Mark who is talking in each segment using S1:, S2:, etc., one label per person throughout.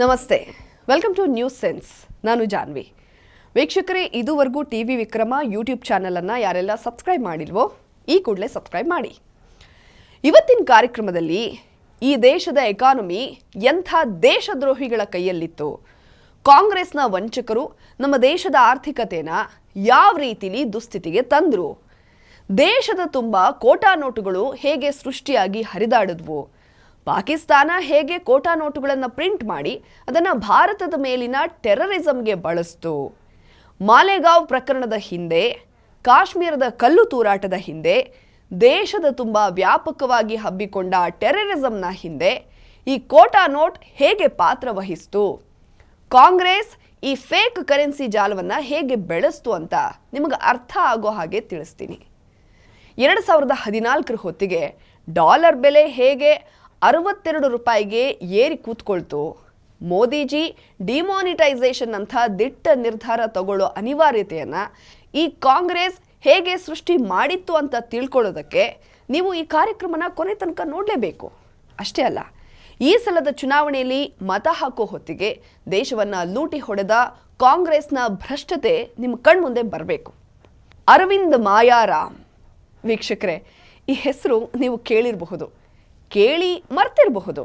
S1: ನಮಸ್ತೆ. Welcome two news sense ನಾನು ಜಾನ್ವಿ. ವೀಕ್ಷಕರೇ, ಇದುವರೆಗೂ ಟಿ ವಿ ವಿಕ್ರಮ ಯೂಟ್ಯೂಬ್ ಚಾನಲನ್ನು ಯಾರೆಲ್ಲ ಸಬ್ಸ್ಕ್ರೈಬ್ ಮಾಡಿಲ್ವೋ, ಈ ಕೂಡಲೇ ಸಬ್ಸ್ಕ್ರೈಬ್ ಮಾಡಿ. ಇವತ್ತಿನ ಕಾರ್ಯಕ್ರಮದಲ್ಲಿ ಈ ದೇಶದ ಎಕಾನಮಿ ಎಂಥ ದೇಶದ್ರೋಹಿಗಳ ಕೈಯಲ್ಲಿತ್ತು. ಕಾಂಗ್ರೆಸ್ನ ವಂಚಕರು ನಮ್ಮ ದೇಶದ ಆರ್ಥಿಕತೆನ ಯಾವ ರೀತಿಲಿ ದುಸ್ಥಿತಿಗೆ ತಂದರು. ದೇಶದ ತುಂಬ ಕೋಟಾ ನೋಟುಗಳು ಹೇಗೆ ಸೃಷ್ಟಿಯಾಗಿ ಹರಿದಾಡಿದ್ವು. ಪಾಕಿಸ್ತಾನ ಹೇಗೆ ಕೋಟಾ ನೋಟುಗಳನ್ನು ಪ್ರಿಂಟ್ ಮಾಡಿ ಅದನ್ನು ಭಾರತದ ಮೇಲಿನ ಟೆರರಿಸಮ್ಗೆ ಬಳಸ್ತು. ಮಾಲೆಗಾಂವ್ ಪ್ರಕರಣದ ಹಿಂದೆ, ಕಾಶ್ಮೀರದ ಕಲ್ಲು ತೂರಾಟದ ಹಿಂದೆ, ದೇಶದ ತುಂಬ ವ್ಯಾಪಕವಾಗಿ ಹಬ್ಬಿಕೊಂಡ ಟೆರರಿಸಮ್ನ ಹಿಂದೆ ಈ ಕೋಟಾ ನೋಟ್ ಹೇಗೆ ಪಾತ್ರ ವಹಿಸ್ತು? ಕಾಂಗ್ರೆಸ್ ಈ ಫೇಕ್ ಕರೆನ್ಸಿ ಜಾಲವನ್ನು ಹೇಗೆ ಬೆಳೆಸ್ತು ಅಂತ ನಿಮಗೆ ಅರ್ಥ ಆಗೋ ಹಾಗೆ ತಿಳಿಸ್ತೀನಿ. ಎರಡು ಸಾವಿರದ ಹದಿನಾಲ್ಕರ ಹೊತ್ತಿಗೆ ಡಾಲರ್ ಬೆಲೆ ಹೇಗೆ ಅರವತ್ತೆರಡು ರೂಪಾಯಿಗೆ ಏರಿ ಕೂತ್ಕೊಳ್ತು. ಮೋದಿಜಿ, ಡಿಮಾನಿಟೈಸೇಷನ್ ಅಂತ ದಿಟ್ಟ ನಿರ್ಧಾರ ತಗೊಳ್ಳೋ ಅನಿವಾರ್ಯತೆಯನ್ನು ಈ ಕಾಂಗ್ರೆಸ್ ಹೇಗೆ ಸೃಷ್ಟಿ ಮಾಡಿತ್ತು ಅಂತ ತಿಳ್ಕೊಳ್ಳೋದಕ್ಕೆ ನೀವು ಈ ಕಾರ್ಯಕ್ರಮನ ಕೊನೆ ತನಕ ನೋಡಲೇಬೇಕು. ಅಷ್ಟೇ ಅಲ್ಲ, ಈ ಸಲದ ಚುನಾವಣೆಯಲ್ಲಿ ಮತ ಹಾಕೋ ಹೊತ್ತಿಗೆ ದೇಶವನ್ನು ಲೂಟಿ ಹೊಡೆದ ಕಾಂಗ್ರೆಸ್ನ ಭ್ರಷ್ಟತೆ ನಿಮ್ಮ ಕಣ್ಮುಂದೆ ಬರಬೇಕು. ಅರವಿಂದ್ ಮಾಯಾರಾಮ್. ವೀಕ್ಷಕರೇ, ಈ ಹೆಸರು ನೀವು ಕೇಳಿರಬಹುದು. ಕೇಳಿ ಮರ್ತಿರಬಹುದು.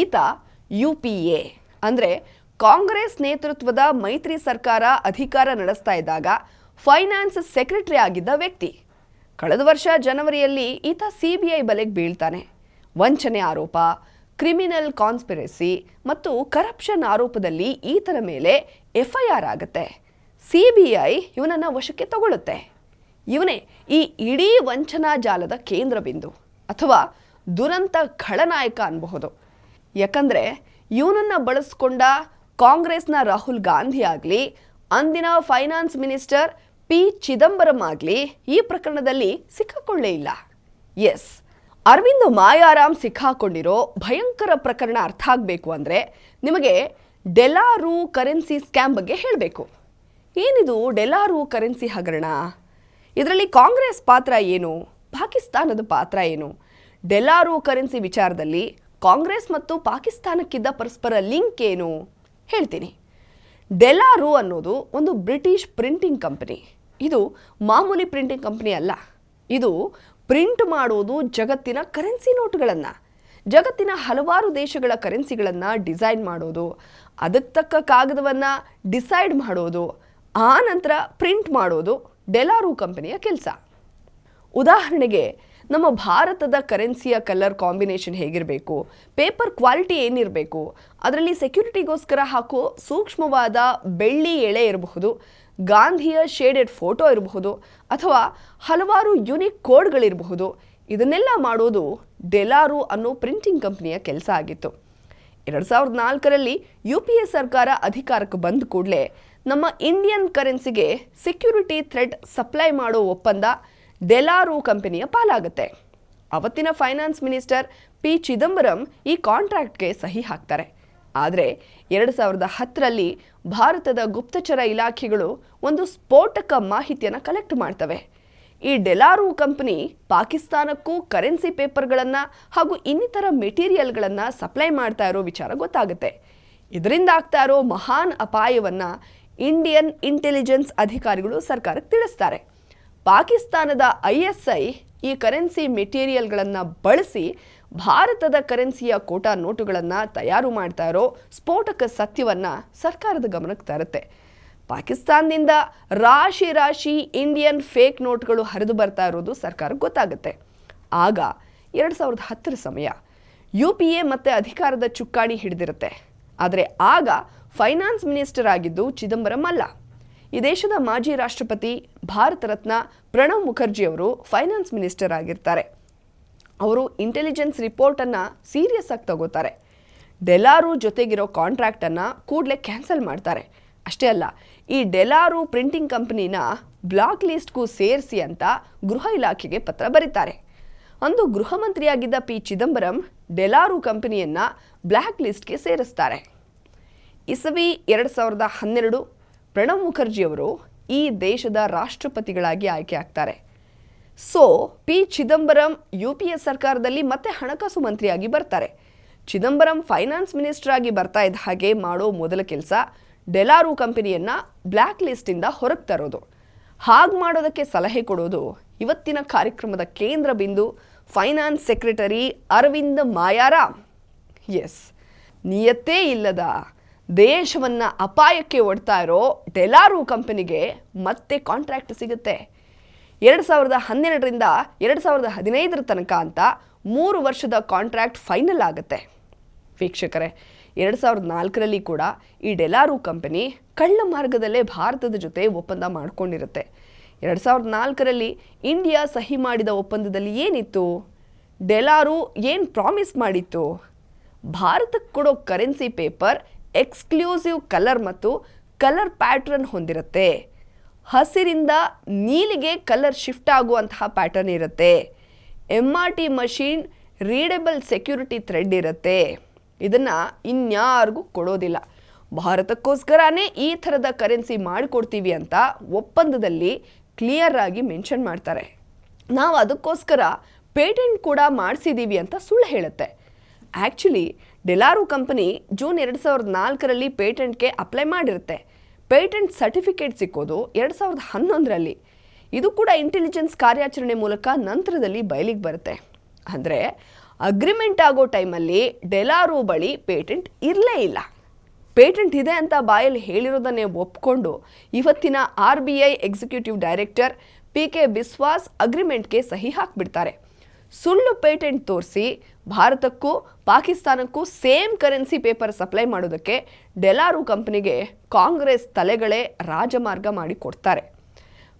S1: ಈತ ಯು ಪಿ ಎ. ಅಂದರೆ ಕಾಂಗ್ರೆಸ್ ನೇತೃತ್ವದ ಮೈತ್ರಿ ಸರ್ಕಾರ ಅಧಿಕಾರ ನಡೆಸ್ತಾ ಇದ್ದಾಗ ಫೈನಾನ್ಸ್ ಸೆಕ್ರೆಟರಿ ಆಗಿದ್ದ ವ್ಯಕ್ತಿ. ಕಳೆದ ವರ್ಷ ಜನವರಿಯಲ್ಲಿ ಈತ ಸಿ ಬಿ ಐ ಬಲೆಗೆ ಬೀಳ್ತಾನೆ. ವಂಚನೆ ಆರೋಪ, ಕ್ರಿಮಿನಲ್ ಕಾನ್ಸ್ಪಿರಸಿ ಮತ್ತು ಕರಪ್ಷನ್ ಆರೋಪದಲ್ಲಿ ಈತನ ಮೇಲೆ ಎಫ್ ಐ ಆರ್ ಆಗುತ್ತೆ. ಸಿ ಬಿ ಐ ಇವನನ್ನು ವಶಕ್ಕೆ ತಗೊಳ್ಳುತ್ತೆ ಇವನೇ ಈ ಇಡೀ ವಂಚನಾ ಜಾಲದ ಕೇಂದ್ರ ಬಿಂದು. ಅಥವಾ ದುರಂತ ಖಳನಾಯಕ ಅನ್ಬಹುದು. ಯಾಕಂದರೆ ಇವನನ್ನು ಬಳಸ್ಕೊಂಡ ಕಾಂಗ್ರೆಸ್ನ ರಾಹುಲ್ ಗಾಂಧಿ ಆಗಲಿ, ಅಂದಿನ ಫೈನಾನ್ಸ್ ಮಿನಿಸ್ಟರ್ ಪಿ ಚಿದಂಬರಂ ಆಗಲಿ ಈ ಪ್ರಕರಣದಲ್ಲಿ ಸಿಕ್ಕಾಕೊಳ್ಳೇ ಇಲ್ಲ. ಎಸ್, ಅರವಿಂದ್ ಮಾಯಾರಾಮ್ ಸಿಕ್ಕಾಕೊಂಡಿರೋ ಭಯಂಕರ ಪ್ರಕರಣ ಅರ್ಥ ಆಗಬೇಕು ಅಂದರೆ ನಿಮಗೆ ಡೆಲಾರು ಕರೆನ್ಸಿ ಸ್ಕ್ಯಾಮ್ ಬಗ್ಗೆ ಹೇಳಬೇಕು. ಏನಿದು ಡೆಲಾರು ಕರೆನ್ಸಿ ಹಗರಣ? ಇದರಲ್ಲಿ ಕಾಂಗ್ರೆಸ್ ಪಾತ್ರ ಏನು? ಪಾಕಿಸ್ತಾನದ ಪಾತ್ರ ಏನು? ಡೆಲಾರು ಕರೆನ್ಸಿ ವಿಚಾರದಲ್ಲಿ ಕಾಂಗ್ರೆಸ್ ಮತ್ತು ಪಾಕಿಸ್ತಾನಕ್ಕಿದ್ದ ಪರಸ್ಪರ ಲಿಂಕ್ ಏನು? ಹೇಳ್ತೀನಿ. ಡೆಲಾರು ಅನ್ನೋದು ಒಂದು ಬ್ರಿಟಿಷ್ ಪ್ರಿಂಟಿಂಗ್ ಕಂಪನಿ. ಇದು ಮಾಮೂಲಿ ಪ್ರಿಂಟಿಂಗ್ ಕಂಪನಿ ಅಲ್ಲ. ಇದು ಪ್ರಿಂಟ್ ಮಾಡೋದು ಜಗತ್ತಿನ ಕರೆನ್ಸಿ ನೋಟುಗಳನ್ನು. ಜಗತ್ತಿನ ಹಲವಾರು ದೇಶಗಳ ಕರೆನ್ಸಿಗಳನ್ನು ಡಿಸೈನ್ ಮಾಡೋದು, ಅದಕ್ಕೆ ತಕ್ಕ ಕಾಗದವನ್ನು ಡಿಸೈಡ್ ಮಾಡೋದು, ಆ ನಂತರ ಪ್ರಿಂಟ್ ಮಾಡೋದು ಡೆಲಾರು ಕಂಪನಿಯ ಕೆಲಸ. ಉದಾಹರಣೆಗೆ ನಮ್ಮ ಭಾರತದ ಕರೆನ್ಸಿಯ ಕಲರ್ ಕಾಂಬಿನೇಷನ್ ಹೇಗಿರಬೇಕು? ಪೇಪರ್ ಕ್ವಾಲಿಟಿ ಏನಿರಬೇಕು? ಅದರಲ್ಲಿ ಸೆಕ್ಯೂರಿಟಿಗೋಸ್ಕರ ಹಾಕೋ ಸೂಕ್ಷ್ಮವಾದ ಬೆಳ್ಳಿ ಎಳೆ ಇರಬಹುದು, ಗಾಂಧಿಯ ಶೇಡೆಡ್ ಫೋಟೋ ಇರಬಹುದು, ಅಥವಾ ಹಲವಾರು ಯುನಿಕ್ ಕೋಡ್ಗಳಿರಬಹುದು. ಇದನ್ನೆಲ್ಲ ಮಾಡೋದು ಡೆಲಾರು ಅನ್ನೋ ಪ್ರಿಂಟಿಂಗ್ ಕಂಪ್ನಿಯ ಕೆಲಸ ಆಗಿತ್ತು. ಎರಡು ಸಾವಿರದ ನಾಲ್ಕರಲ್ಲಿ ಯು ಪಿ ಎ ಸರ್ಕಾರ ಅಧಿಕಾರಕ್ಕೆ ಬಂದ ಕೂಡಲೇ ನಮ್ಮ ಇಂಡಿಯನ್ ಕರೆನ್ಸಿಗೆ ಸೆಕ್ಯೂರಿಟಿ ಥ್ರೆಡ್ ಸಪ್ಲೈ ಮಾಡೋ ಒಪ್ಪಂದ ಡೆಲಾರು ಕಂಪನಿಯ ಪಾಲಾಗುತ್ತೆ. ಅವತ್ತಿನ ಫೈನಾನ್ಸ್ ಮಿನಿಸ್ಟರ್ ಪಿ. ಚಿದಂಬರಂ ಈ ಕಾಂಟ್ರಾಕ್ಟ್ಗೆ ಸಹಿ ಹಾಕ್ತಾರೆ. ಆದರೆ ಎರಡು ಸಾವಿರದ ಹತ್ತರಲ್ಲಿ ಭಾರತದ ಗುಪ್ತಚರ ಇಲಾಖೆಗಳು ಒಂದು ಸ್ಫೋಟಕ ಮಾಹಿತಿಯನ್ನು ಕಲೆಕ್ಟ್ ಮಾಡ್ತವೆ. ಈ ಡೆಲಾರು ಕಂಪನಿ ಪಾಕಿಸ್ತಾನಕ್ಕೂ ಕರೆನ್ಸಿ ಪೇಪರ್ಗಳನ್ನು ಹಾಗೂ ಇನ್ನಿತರ ಮೆಟೀರಿಯಲ್ಗಳನ್ನು ಸಪ್ಲೈ ಮಾಡ್ತಾ ಇರೋ ವಿಚಾರ ಗೊತ್ತಾಗುತ್ತೆ. ಇದರಿಂದ ಆಗ್ತಾ ಇರೋ ಮಹಾನ್ ಅಪಾಯವನ್ನು ಇಂಡಿಯನ್ ಇಂಟೆಲಿಜೆನ್ಸ್ ಅಧಿಕಾರಿಗಳು ಸರ್ಕಾರಕ್ಕೆ ತಿಳಿಸ್ತಾರೆ. ಪಾಕಿಸ್ತಾನದ ಐ ಎಸ್ ಐ ಈ ಕರೆನ್ಸಿ ಮೆಟೀರಿಯಲ್ಗಳನ್ನು ಬಳಸಿ ಭಾರತದ ಕರೆನ್ಸಿಯ ಕೋಟಾ ನೋಟುಗಳನ್ನು ತಯಾರು ಮಾಡ್ತಾ ಇರೋ ಸ್ಫೋಟಕ ಸತ್ಯವನ್ನು ಸರ್ಕಾರದ ಗಮನಕ್ಕೆ ತರುತ್ತೆ. ಪಾಕಿಸ್ತಾನದಿಂದ ರಾಶಿ ರಾಶಿ ಇಂಡಿಯನ್ ಫೇಕ್ ನೋಟ್ಗಳು ಹರಿದು ಬರ್ತಾ ಇರೋದು ಸರ್ಕಾರಕ್ಕೆ ಗೊತ್ತಾಗುತ್ತೆ. ಆಗ ಎರಡು ಸಾವಿರದ ಹತ್ತರ ಸಮಯ ಯು ಪಿ ಎ ಮತ್ತು ಅಧಿಕಾರದ ಚುಕ್ಕಾಣಿ ಹಿಡಿದಿರುತ್ತೆ. ಆದರೆ ಆಗ ಫೈನಾನ್ಸ್ ಮಿನಿಸ್ಟರ್ ಆಗಿದ್ದು ಚಿದಂಬರಂ ಅಲ್ಲ. ಈ ದೇಶದ ಮಾಜಿ ರಾಷ್ಟ್ರಪತಿ ಭಾರತ ರತ್ನ ಪ್ರಣವ್ ಮುಖರ್ಜಿ ಅವರು ಫೈನಾನ್ಸ್ ಮಿನಿಸ್ಟರ್ ಆಗಿರ್ತಾರೆ. ಅವರು ಇಂಟೆಲಿಜೆನ್ಸ್ ರಿಪೋರ್ಟನ್ನು ಸೀರಿಯಸ್ ಆಗಿ ತಗೋತಾರೆ. ಡೆಲಾರು ಜೊತೆಗಿರೋ ಕಾಂಟ್ರಾಕ್ಟನ್ನು ಕೂಡಲೇ ಕ್ಯಾನ್ಸಲ್ ಮಾಡ್ತಾರೆ. ಅಷ್ಟೇ ಅಲ್ಲ, ಈ ಡೆಲಾರು ಪ್ರಿಂಟಿಂಗ್ ಕಂಪನಿನ ಬ್ಲಾಕ್ ಲಿಸ್ಟ್ಗೂ ಸೇರಿಸಿ ಅಂತ ಗೃಹ ಇಲಾಖೆಗೆ ಪತ್ರ ಬರೀತಾರೆ. ಅಂದು ಗೃಹ ಮಂತ್ರಿಯಾಗಿದ್ದ ಪಿ ಚಿದಂಬರಂ ಡೆಲಾರು ಕಂಪನಿಯನ್ನು ಬ್ಲ್ಯಾಕ್ ಲಿಸ್ಟ್ಗೆ ಸೇರಿಸ್ತಾರೆ. ಇಸವಿ ಎರಡು ಸಾವಿರದ ಹನ್ನೆರಡು ಪ್ರಣವ್ ಮುಖರ್ಜಿಯವರು ಈ ದೇಶದ ರಾಷ್ಟ್ರಪತಿಗಳಾಗಿ ಆಯ್ಕೆ ಆಗ್ತಾರೆ. So, P. Chidambaram U P S ಸರ್ಕಾರದಲ್ಲಿ ಮತ್ತೆ ಹಣಕಾಸು ಮಂತ್ರಿಯಾಗಿ ಬರ್ತಾರೆ. ಚಿದಂಬರಂ ಫೈನಾನ್ಸ್ ಮಿನಿಸ್ಟರ್ ಆಗಿ ಬರ್ತಾ ಇದ್ದ ಹಾಗೆ ಮಾಡೋ ಮೊದಲ ಕೆಲಸ ಡೆಲಾರು ಕಂಪನಿಯನ್ನ ಬ್ಲ್ಯಾಕ್ ಲಿಸ್ಟಿಂದ ಹೊರಗೆ ತರೋದು. ಹಾಗೆ ಮಾಡೋದಕ್ಕೆ ಸಲಹೆ ಕೊಡೋದು ಇವತ್ತಿನ ಕಾರ್ಯಕ್ರಮದ ಕೇಂದ್ರ ಬಿಂದು finance secretary Arvind Mayaram. Yes, ನಿಯತ್ತೇ ಇಲ್ಲದ ದೇಶವನ್ನ ಅಪಾಯಕ್ಕೆ ಒಡ್ತಾ ಇರೋ ಡೆಲಾರು ಕಂಪನಿಗೆ ಮತ್ತೆ ಕಾಂಟ್ರಾಕ್ಟ್ ಸಿಗುತ್ತೆ. ಎರಡು ಸಾವಿರದ ಹನ್ನೆರಡರಿಂದ ಎರಡು ಸಾವಿರದ ಹದಿನೈದರ ತನಕ ಅಂತ ಮೂರು ವರ್ಷದ ಕಾಂಟ್ರಾಕ್ಟ್ ಫೈನಲ್ ಆಗುತ್ತೆ. ವೀಕ್ಷಕರೇ, ಎರಡು ಸಾವಿರದ ನಾಲ್ಕರಲ್ಲಿ ಕೂಡ ಈ ಡೆಲಾರು ಕಂಪನಿ ಕಳ್ಳ ಮಾರ್ಗದಲ್ಲೇ ಭಾರತದ ಜೊತೆ ಒಪ್ಪಂದ ಮಾಡಿಕೊಂಡಿರುತ್ತೆ. ಎರಡು ಸಾವಿರದ ನಾಲ್ಕರಲ್ಲಿ ಇಂಡಿಯಾ ಸಹಿ ಮಾಡಿದ ಒಪ್ಪಂದದಲ್ಲಿ ಏನಿತ್ತು? ಡೆಲಾರು ಏನು ಪ್ರಾಮಿಸ್ ಮಾಡಿತ್ತು? ಭಾರತಕ್ಕೆ ಕೊಡೋ ಕರೆನ್ಸಿ ಪೇಪರ್ ಎಕ್ಸ್ಕ್ಲೂಸಿವ್ ಕಲರ್ ಮತ್ತು ಕಲರ್ ಪ್ಯಾಟ್ರನ್ ಹೊಂದಿರುತ್ತೆ. ಹಸಿರಿಂದ ನೀಲಿಗೆ ಕಲರ್ ಶಿಫ್ಟ್ ಆಗುವಂತಹ ಪ್ಯಾಟರ್ನ್ ಇರುತ್ತೆ. M R T machine readable security thread ಇರುತ್ತೆ. ಇದನ್ನು ಇನ್ಯಾರಿಗೂ ಕೊಡೋದಿಲ್ಲ. ಭಾರತಕ್ಕೋಸ್ಕರನೇ ಈ ಥರದ ಕರೆನ್ಸಿ ಮಾಡಿಕೊಡ್ತೀವಿ ಅಂತ ಒಪ್ಪಂದದಲ್ಲಿ ಕ್ಲಿಯರ್ ಆಗಿ ಮೆನ್ಷನ್ ಮಾಡ್ತಾರೆ. ನಾವು ಅದಕ್ಕೋಸ್ಕರ ಪೇಟೆಂಟ್ ಕೂಡ ಮಾಡಿಸಿದ್ದೀವಿ ಅಂತ ಸುಳ್ಳು ಹೇಳುತ್ತೆ. ಆ್ಯಕ್ಚುಲಿ ಡೆಲಾರು ಕಂಪನಿ ಜೂನ್ ಎರಡು ಸಾವಿರದ ನಾಲ್ಕರಲ್ಲಿ ಪೇಟೆಂಟ್ಗೆ ಅಪ್ಲೈ ಮಾಡಿರುತ್ತೆ. ಪೇಟೆಂಟ್ ಸರ್ಟಿಫಿಕೇಟ್ ಸಿಕ್ಕೋದು ಎರಡು ಸಾವಿರದ ಹನ್ನೊಂದರಲ್ಲಿ. ಇದು ಕೂಡ ಇಂಟೆಲಿಜೆನ್ಸ್ ಕಾರ್ಯಾಚರಣೆ ಮೂಲಕ ನಂತರದಲ್ಲಿ ಬಯಲಿಗೆ ಬರುತ್ತೆ. ಅಂದರೆ ಅಗ್ರಿಮೆಂಟ್ ಆಗೋ ಟೈಮಲ್ಲಿ ಡೆಲಾರು ಬಳಿ ಪೇಟೆಂಟ್ ಇರಲೇ ಇಲ್ಲ. ಪೇಟೆಂಟ್ ಇದೆ ಅಂತ ಬಾಯಲ್ಲಿ ಹೇಳಿರೋದನ್ನೇ ಒಪ್ಕೊಂಡು ಇವತ್ತಿನ R B I executive director P K Biswas ಅಗ್ರಿಮೆಂಟ್ಗೆ ಸಹಿ ಹಾಕ್ಬಿಡ್ತಾರೆ. ಸುಳ್ಳು ಪೇಟೆಂಟ್ ತೋರಿಸಿ ಭಾರತಕ್ಕೂ ಪಾಕಿಸ್ತಾನಕ್ಕೂ ಸೇಮ್ ಕರೆನ್ಸಿ ಪೇಪರ್ ಸಪ್ಲೈ ಮಾಡೋದಕ್ಕೆ ಡೆಲಾರು ಕಂಪನಿಗೆ ಕಾಂಗ್ರೆಸ್ ತಲೆಗಳೇ ರಾಜಮಾರ್ಗ ಮಾಡಿ ಕೊಡ್ತಾರೆ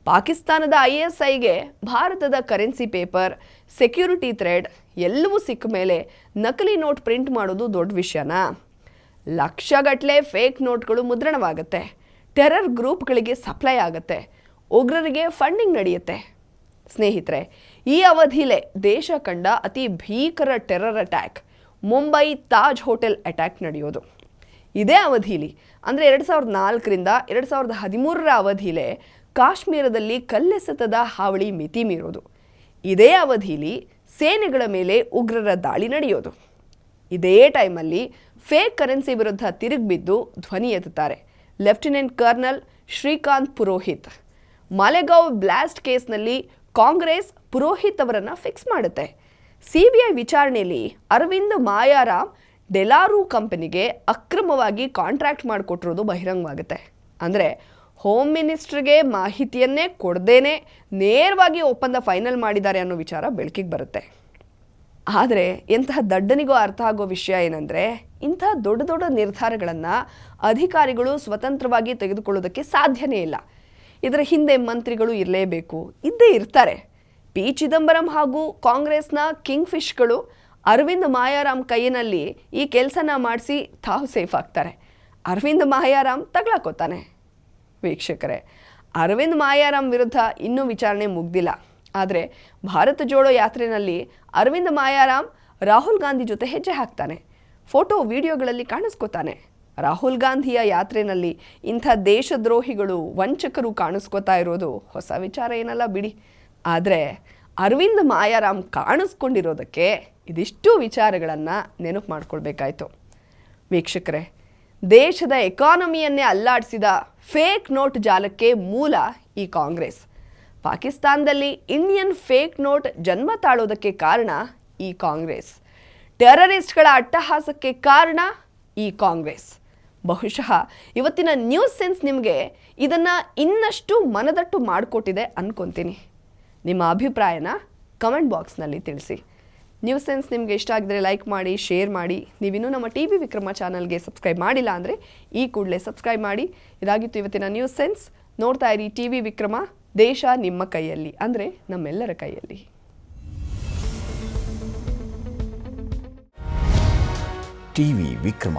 S1: ಪಾಕಿಸ್ತಾನದ ಐ ಎಸ್ ಐಗೆ ಭಾರತದ ಕರೆನ್ಸಿ ಪೇಪರ್, ಸೆಕ್ಯೂರಿಟಿ ಥ್ರೆಡ್ ಎಲ್ಲವೂ ಸಿಕ್ಕ ಮೇಲೆ ನಕಲಿ ನೋಟ್ ಪ್ರಿಂಟ್ ಮಾಡೋದು ದೊಡ್ಡ ವಿಷಯನಾ? ಲಕ್ಷಗಟ್ಟಲೆ ಫೇಕ್ ನೋಟ್ಗಳು ಮುದ್ರಣವಾಗುತ್ತೆ. ಟೆರರ್ ಗ್ರೂಪ್ಗಳಿಗೆ ಸಪ್ಲೈ ಆಗುತ್ತೆ. ಉಗ್ರರಿಗೆ ಫಂಡಿಂಗ್ ನಡೆಯುತ್ತೆ. ಸ್ನೇಹಿತರೆ, ಈ ಅವಧಿಲೇ ದೇಶ ಕಂಡ ಅತಿ ಭೀಕರ terror attack, Mumbai Taj hotel attack ನಡೆಯೋದು. ಇದೇ ಅವಧಿಲಿ, ಅಂದರೆ ಎರಡು ಸಾವಿರದ ನಾಲ್ಕರಿಂದ ಎರಡು ಸಾವಿರದ ಹದಿಮೂರರ ಅವಧಿಲೇ ಕಾಶ್ಮೀರದಲ್ಲಿ ಕಲ್ಲೆಸೆತದ ಹಾವಳಿ ಮಿತಿ ಮೀರೋದು. ಇದೇ ಅವಧಿಲಿ ಸೇನೆಗಳ ಮೇಲೆ ಉಗ್ರರ ದಾಳಿ ನಡೆಯೋದು. ಇದೇ ಟೈಮಲ್ಲಿ ಫೇಕ್ ಕರೆನ್ಸಿ ವಿರುದ್ಧ ತಿರುಗಿಬಿದ್ದು ಧ್ವನಿ ಎತ್ತುತ್ತಾರೆ lieutenant colonel Shrikant Purohit. Malegaon blast ಕೇಸ್ನಲ್ಲಿ ಕಾಂಗ್ರೆಸ್ ಪುರೋಹಿತ್ ಅವರನ್ನು ಫಿಕ್ಸ್ ಮಾಡುತ್ತೆ. C B I ವಿಚಾರಣೆಯಲ್ಲಿ Arvind Mayaram De La Rue ಕಂಪನಿಗೆ ಅಕ್ರಮವಾಗಿ ಕಾಂಟ್ರಾಕ್ಟ್ ಮಾಡಿಕೊಟ್ಟಿರೋದು ಬಹಿರಂಗವಾಗುತ್ತೆ. ಅಂದರೆ ಹೋಮ್ ಮಿನಿಸ್ಟ್ರಿಗೆ ಮಾಹಿತಿಯನ್ನೇ ಕೊಡದೇನೆ ನೇರವಾಗಿ ಒಪ್ಪಂದ ಫೈನಲ್ ಮಾಡಿದ್ದಾರೆ ಅನ್ನೋ ವಿಚಾರ ಬೆಳಕಿಗೆ ಬರುತ್ತೆ. ಆದರೆ ಎಂತಹ ದಡ್ಡನಿಗೂ ಅರ್ಥ ಆಗೋ ವಿಷಯ ಏನಂದರೆ ಇಂಥ ದೊಡ್ಡ ದೊಡ್ಡ ನಿರ್ಧಾರಗಳನ್ನು ಅಧಿಕಾರಿಗಳು ಸ್ವತಂತ್ರವಾಗಿ ತೆಗೆದುಕೊಳ್ಳೋದಕ್ಕೆ ಸಾಧ್ಯನೇ ಇಲ್ಲ. ಇದರ ಹಿಂದೆ ಮಂತ್ರಿಗಳು ಇರಲೇಬೇಕು. ಇದ್ದೇ ಇರ್ತಾರೆ. ಪಿ. ಚಿದಂಬರಂ ಹಾಗೂ ಕಾಂಗ್ರೆಸ್ನ ಕಿಂಗ್ ಫಿಶ್ಗಳು ಅರವಿಂದ್ ಮಾಯಾರಾಮ್ ಕೈಯಲ್ಲಿ ಈ ಕೆಲಸನ ಮಾಡಿಸಿ ತಾವು ಸೇಫ್ ಆಗ್ತಾರೆ. ಅರವಿಂದ್ ಮಾಯಾರಾಮ್ ತಗ್ಲಾಕೋತಾನೆ. ವೀಕ್ಷಕರೇ, ಅರವಿಂದ್ ಮಾಯಾರಾಮ್ ವಿರುದ್ಧ ಇನ್ನೂ ವಿಚಾರಣೆ ಮುಗ್ದಿಲ್ಲ. ಆದರೆ ಭಾರತ ಜೋಡೋ ಯಾತ್ರೆಯಲ್ಲಿ ಅರವಿಂದ್ ಮಾಯಾರಾಮ್ ರಾಹುಲ್ ಗಾಂಧಿ ಜೊತೆ ಹೆಜ್ಜೆ ಹಾಕ್ತಾನೆ. ಫೋಟೋ, ವಿಡಿಯೋಗಳಲ್ಲಿ ಕಾಣಿಸ್ಕೋತಾನೆ. ರಾಹುಲ್ ಗಾಂಧಿಯ ಯಾತ್ರೆಯಲ್ಲಿ ಇಂಥ ದೇಶದ್ರೋಹಿಗಳು ವಂಚಕರು ಕಾಣಿಸ್ಕೋತಾ ಇರೋದು ಹೊಸ ವಿಚಾರ ಏನಲ್ಲ ಬಿಡಿ. ಆದರೆ ಅರವಿಂದ್ ಮಾಯಾರಾಮ್ ಕಾಣಿಸ್ಕೊಂಡಿರೋದಕ್ಕೆ ಇದಿಷ್ಟು ವಿಚಾರಗಳನ್ನು ನೆನಪು ಮಾಡ್ಕೊಳ್ಬೇಕಾಯ್ತು. ವೀಕ್ಷಕರೇ, ದೇಶದ ಎಕಾನಮಿಯನ್ನೇ ಅಲ್ಲಾಡಿಸಿದ ಫೇಕ್ ನೋಟ್ ಜಾಲಕ್ಕೆ ಮೂಲ ಈ ಕಾಂಗ್ರೆಸ್. ಪಾಕಿಸ್ತಾನದಲ್ಲಿ ಇಂಡಿಯನ್ ಫೇಕ್ ನೋಟ್ ಜನ್ಮ ತಾಳೋದಕ್ಕೆ ಕಾರಣ ಈ ಕಾಂಗ್ರೆಸ್. ಟೆರರಿಸ್ಟ್ಗಳ ಅಟ್ಟಹಾಸಕ್ಕೆ ಕಾರಣ ಈ ಕಾಂಗ್ರೆಸ್. ಬಹುಶಃ ಇವತ್ತಿನ ನ್ಯೂಸ್ ಸೆನ್ಸ್ ನಿಮಗೆ ಇದನ್ನು ಇನ್ನಷ್ಟು ಮನದಟ್ಟು ಮಾಡಿಕೊಟ್ಟಿದೆ ಅಂದ್ಕೊತೀನಿ ನಿಮ್ಮ ಅಭಿಪ್ರಾಯನ ಕಮೆಂಟ್ ಬಾಕ್ಸ್ನಲ್ಲಿ ತಿಳಿಸಿ. ನ್ಯೂಸ್ ಸೆನ್ಸ್ ನಿಮಗೆ ಇಷ್ಟ ಆಗಿದ್ರೆ ಲೈಕ್ ಮಾಡಿ ಶೇರ್ ಮಾಡಿ. ನೀವಿನ್ನೂ ನಮ್ಮ ಟಿ ವಿ ವಿಕ್ರಮ ಚಾನಲ್ಗೆ ಸಬ್ಸ್ಕ್ರೈಬ್ ಮಾಡಿಲ್ಲ ಅಂದರೆ ಈ ಕೂಡಲೇ ಸಬ್ಸ್ಕ್ರೈಬ್ ಮಾಡಿ. ಇದಾಗಿತ್ತು ಇವತ್ತಿನ ನ್ಯೂಸ್ ಸೆನ್ಸ್ ನೋಡ್ತಾ ಇರಿ ಟಿ ವಿ ವಿಕ್ರಮ, ದೇಶ ನಿಮ್ಮ ಕೈಯಲ್ಲಿ ಅಂದರೆ ನಮ್ಮೆಲ್ಲರ ಕೈಯಲ್ಲಿ.
S2: ಟಿವಿ ವಿಕ್ರಮ.